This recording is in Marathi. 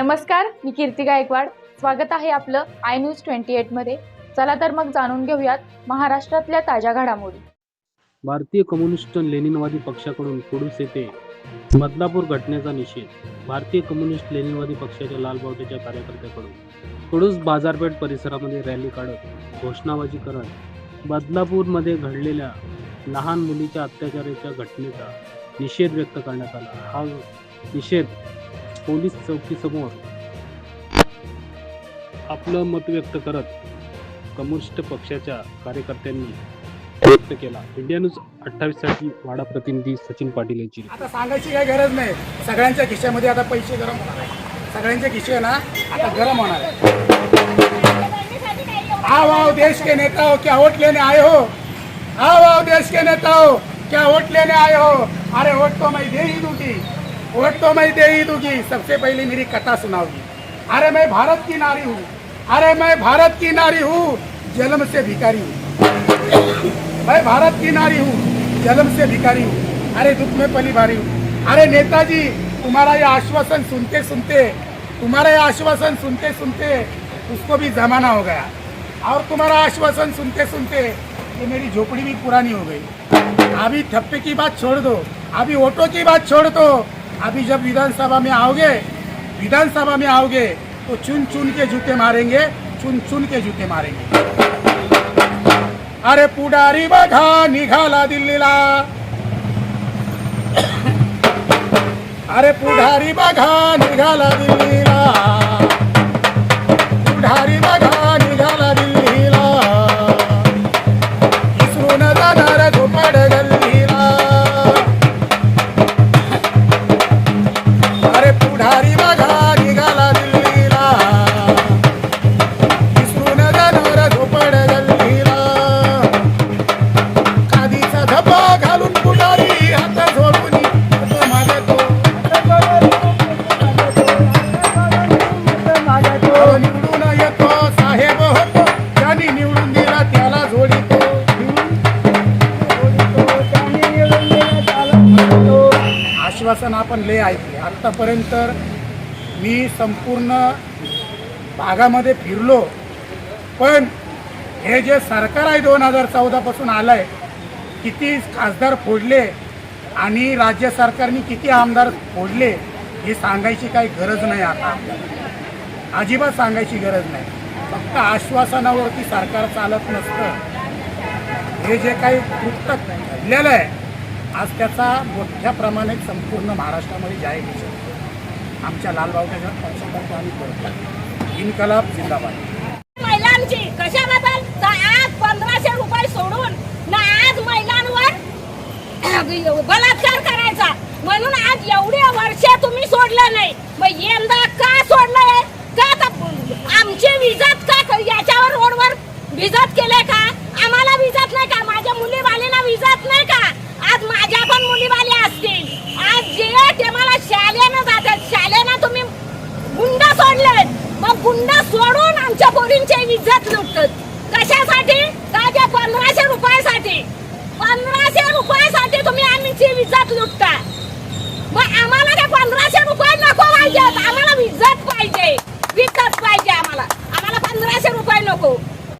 नमस्कार मी कीर्ती गायकवाड. स्वागत आहे आपलं आय न्यूज ट्वेंटी एटमध्ये चला तर मग जाणून घेऊयात महाराष्ट्रातल्या ताज्या घडामोडी. भारतीय कम्युनिस्ट लेनिनवादी पक्षाकडून कुडूस येथे बदलापूर घटनेचा निषेध भारतीय कम्युनिस्ट लेनिनवादी पक्षाच्या लालबावट्याच्या कार्यकर्त्याकडून. कुडूस बाजारपेठ परिसरामध्ये रॅली काढत घोषणाबाजी करत बदलापूरमध्ये घडलेल्या लहान मुलीच्या अत्याचाराच्या घटनेचा निषेध व्यक्त करण्यात आला. हा निषेध पोलीस चौकीसमोर आपलं मत व्यक्त करत कम्युनिस्ट पक्षाच्या कार्यकर्त्यांनी व्यक्त केला. इंडिया न्यूज अठ्ठावीससाठी वाडा प्रतिनिधी सचिन पाटील यांची आता सांगायची काही गरज नाही. सगळ्यांच्या खिशामध्ये आता पैसे गरम होणार आहे सगळ्यांच्या खिशे ना आता गरम होणार आहे आओ आओ देश के नेता हो क्या वोट लेने आए हो? आओ आओ देश के नेता हो क्या वोट लेने आए हो? अरे वोट तो मैं दे ही दूंगी. वोट तो मैं दे ही दूँगी। सबसे पहले मेरी कथा सुनाओगी। अरे मैं भारत की नारी हूँ। अरे मैं भारत की नारी हूँ। जन्म से भिकारी हूँ। मैं भारत की नारी हूँ। जन्म से भिकारी हूँ। अरे दुख में पली भारी हूँ। अरे नेताजी, तुम्हारा ये आश्वासन सुनते सुनते, तुम्हारा ये आश्वासन सुनते सुनते उसको भी जमाना हो गया। और तुम्हारा आश्वासन सुनते सुनते ये मेरी झोपड़ी भी पुरानी हो गई। अभी थप्पे की बात छोड़ दो। अभी ऑटो की बात छोड़ दो। अभी जब विधानसभा में आओगे, विधानसभा में आओगे तो चुन चुन के जूते मारेंगे, चुन चुन के जूते मारेंगे। अरे पुडारी बघा, निघाला दिल्लीला। अरे पुढारी बघा, निघाला दिल्लीला। आश्वासन आपण लय ऐकले. आत्तापर्यंत मी संपूर्ण भागामध्ये फिरलो पण हे जे सरकार आहे दोन हजार चौदापासून आलं आहे किती खासदार फोडले आणि राज्य सरकारने किती आमदार फोडले हे सांगायची काही गरज नाही आता अजिबात सांगायची गरज नाही. फक्त आश्वासनावरती सरकार चालत नसतं. हे जे काही कृत्य घडलेलं आहे आज त्याचा मोठ्या प्रमाणात संपूर्ण महाराष्ट्रामध्ये जाहीर दिसत आमच्या लालबावच्या पक्षातर्फे आम्ही करतो इनकलाब जिंदाबाद. महिलांची कशाबद्दल? आज पंधराशे रुपये सोडून ना आज महिलांवर बलात्कार करायचा. म्हणून आज एवढे वर्ष तुम्ही सोडलं नाही. मग यंदा का सोडलंय? का आमची विजत का क- याच्यावर रोडवर विजत केले का आम्हाला विजत नाही का माझ्या मुली बालीना विजत नाही का आज माझ्या पण मुली बाली असतील आज जे ते मला शाळेनं जातात शाळेनं तुम्ही गुंड सोडले मग गुंड सोडून आमच्या पोरींची इज्जत लुटतात. कशासाठी? ताज्या पंधराशे रुपयासाठी. पंधराशे रुपयासाठी तुम्ही आमची इज्जत लुटता. मग आम्हाला